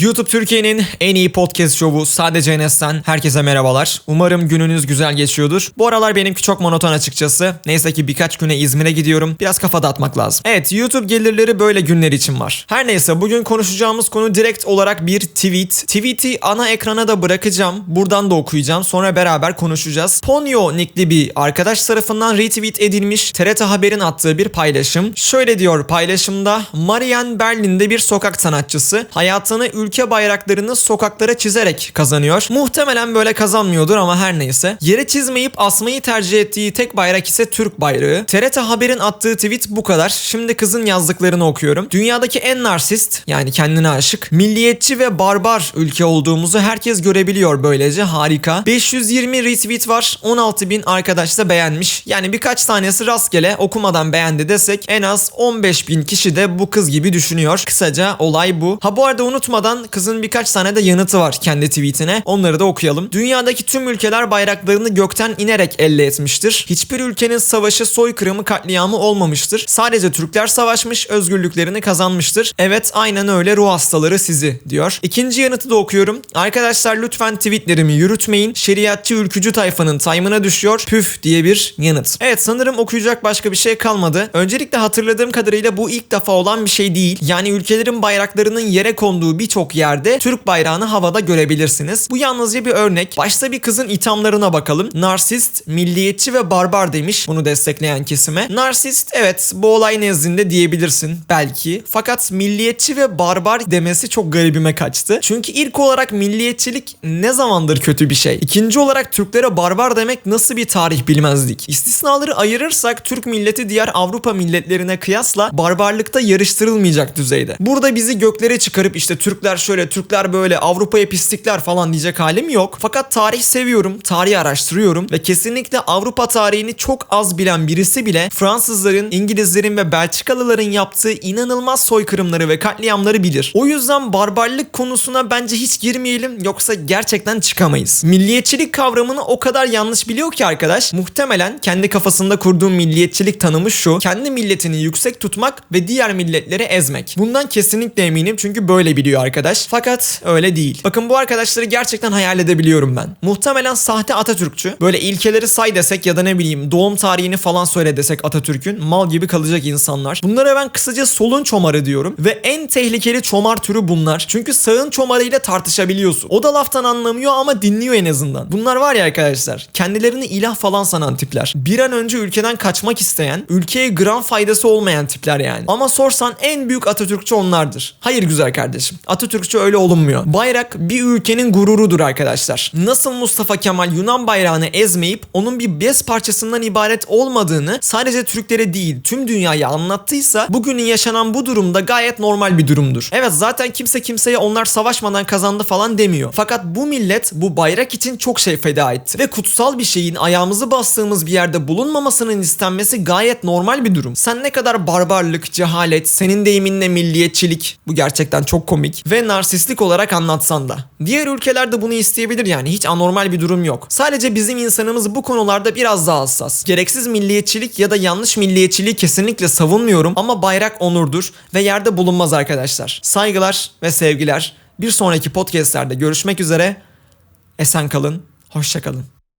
YouTube Türkiye'nin en iyi podcast şovu Sadece Enes'ten herkese merhabalar. Umarım gününüz güzel geçiyordur. Bu aralar benimki çok monoton açıkçası. Neyse ki birkaç güne İzmir'e gidiyorum. Biraz kafa dağıtmak lazım. Evet YouTube gelirleri böyle günler için var. Her neyse bugün konuşacağımız konu direkt olarak bir tweet. Tweet'i ana ekrana da bırakacağım. Buradan da okuyacağım. Sonra beraber konuşacağız. Ponyo nickli bir arkadaş tarafından retweet edilmiş TRT Haber'in attığı bir paylaşım. Şöyle diyor paylaşımda Marian Berlin'de bir sokak sanatçısı hayatını ülke bayraklarını sokaklara çizerek kazanıyor. Muhtemelen böyle kazanmıyordur ama her neyse. Yere çizmeyip asmayı tercih ettiği tek bayrak ise Türk bayrağı. TRT Haber'in attığı tweet bu kadar. Şimdi kızın yazdıklarını okuyorum. Dünyadaki en narsist yani kendine aşık, milliyetçi ve barbar ülke olduğumuzu herkes görebiliyor böylece harika. 520 retweet var. 16 bin arkadaş da beğenmiş. Yani birkaç tanesi rastgele okumadan beğendi desek en az 15 bin kişi de bu kız gibi düşünüyor. Kısaca olay bu. Ha bu arada unutmadan kızın birkaç tane de yanıtı var kendi tweetine. Onları da okuyalım. Dünyadaki tüm ülkeler bayraklarını gökten inerek elde etmiştir. Hiçbir ülkenin savaşı, soykırımı, katliamı olmamıştır. Sadece Türkler savaşmış, özgürlüklerini kazanmıştır. Evet aynen öyle ruh hastaları sizi diyor. İkinci yanıtı da okuyorum. Arkadaşlar lütfen tweetlerimi yürütmeyin. Şeriatçı ülkücü tayfanın taymına düşüyor. Püf diye bir yanıt. Evet sanırım okuyacak başka bir şey kalmadı. Öncelikle hatırladığım kadarıyla bu ilk defa olan bir şey değil. Yani ülkelerin bayraklarının yere konduğu birçok yerde Türk bayrağını havada görebilirsiniz. Bu yalnızca bir örnek. Başta bir kızın ithamlarına bakalım. Narsist, milliyetçi ve barbar demiş bunu destekleyen kesime. Narsist evet bu olay nezdinde diyebilirsin belki. Fakat milliyetçi ve barbar demesi çok garibime kaçtı. Çünkü ilk olarak milliyetçilik ne zamandır kötü bir şey? İkinci olarak Türklere barbar demek nasıl bir tarih bilmezlik? İstisnaları ayırırsak Türk milleti diğer Avrupa milletlerine kıyasla barbarlıkta yarıştırılmayacak düzeyde. Burada bizi göklere çıkarıp işte Türkler şöyle, Türkler böyle, Avrupa'ya pislikler falan diyecek halim yok. Fakat tarih seviyorum, tarihi araştırıyorum ve kesinlikle Avrupa tarihini çok az bilen birisi bile Fransızların, İngilizlerin ve Belçikalıların yaptığı inanılmaz soykırımları ve katliamları bilir. O yüzden barbarlık konusuna bence hiç girmeyelim yoksa gerçekten çıkamayız. Milliyetçilik kavramını o kadar yanlış biliyor ki arkadaş muhtemelen kendi kafasında kurduğu milliyetçilik tanımı şu. Kendi milletini yüksek tutmak ve diğer milletleri ezmek. Bundan kesinlikle eminim çünkü böyle biliyor arkadaş. Fakat öyle değil. Bakın bu arkadaşları gerçekten hayal edebiliyorum ben. Muhtemelen sahte Atatürkçü. Böyle ilkeleri say desek ya da ne bileyim doğum tarihini falan söyle desek Atatürk'ün mal gibi kalacak insanlar. Bunlara ben kısaca solun çomarı diyorum. Ve en tehlikeli çomar türü bunlar. Çünkü sağın çomarıyla tartışabiliyorsun. O da laftan anlamıyor ama dinliyor en azından. Bunlar var ya arkadaşlar. Kendilerini ilah falan sanan tipler. Bir an önce ülkeden kaçmak isteyen, ülkeye gram faydası olmayan tipler yani. Ama sorsan en büyük Atatürkçü onlardır. Hayır güzel kardeşim. Atatürkçü öyle olunmuyor. Bayrak bir ülkenin gururudur arkadaşlar. Nasıl Mustafa Kemal Yunan bayrağını ezmeyip onun bir bez parçasından ibaret olmadığını sadece Türklere değil tüm dünyaya anlattıysa bugünün yaşanan bu durumda gayet normal bir durumdur. Evet zaten kimse kimseye onlar savaşmadan kazandı falan demiyor. Fakat bu millet bu bayrak için çok şey feda etti. Ve kutsal bir şeyin ayağımızı bastığımız bir yerde bulunmamasının istenmesi gayet normal bir durum. Sen ne kadar barbarlık, cehalet, senin deyiminle milliyetçilik bu gerçekten çok komik ve narsistlik olarak anlatsan da. Diğer ülkeler de bunu isteyebilir yani hiç anormal bir durum yok. Sadece bizim insanımız bu konularda biraz daha hassas. Gereksiz milliyetçilik ya da yanlış milliyetçiliği kesinlikle savunmuyorum ama bayrak onurdur ve yerde bulunmaz arkadaşlar. Saygılar ve sevgiler. Bir sonraki podcastlerde görüşmek üzere. Esen kalın, hoşça kalın.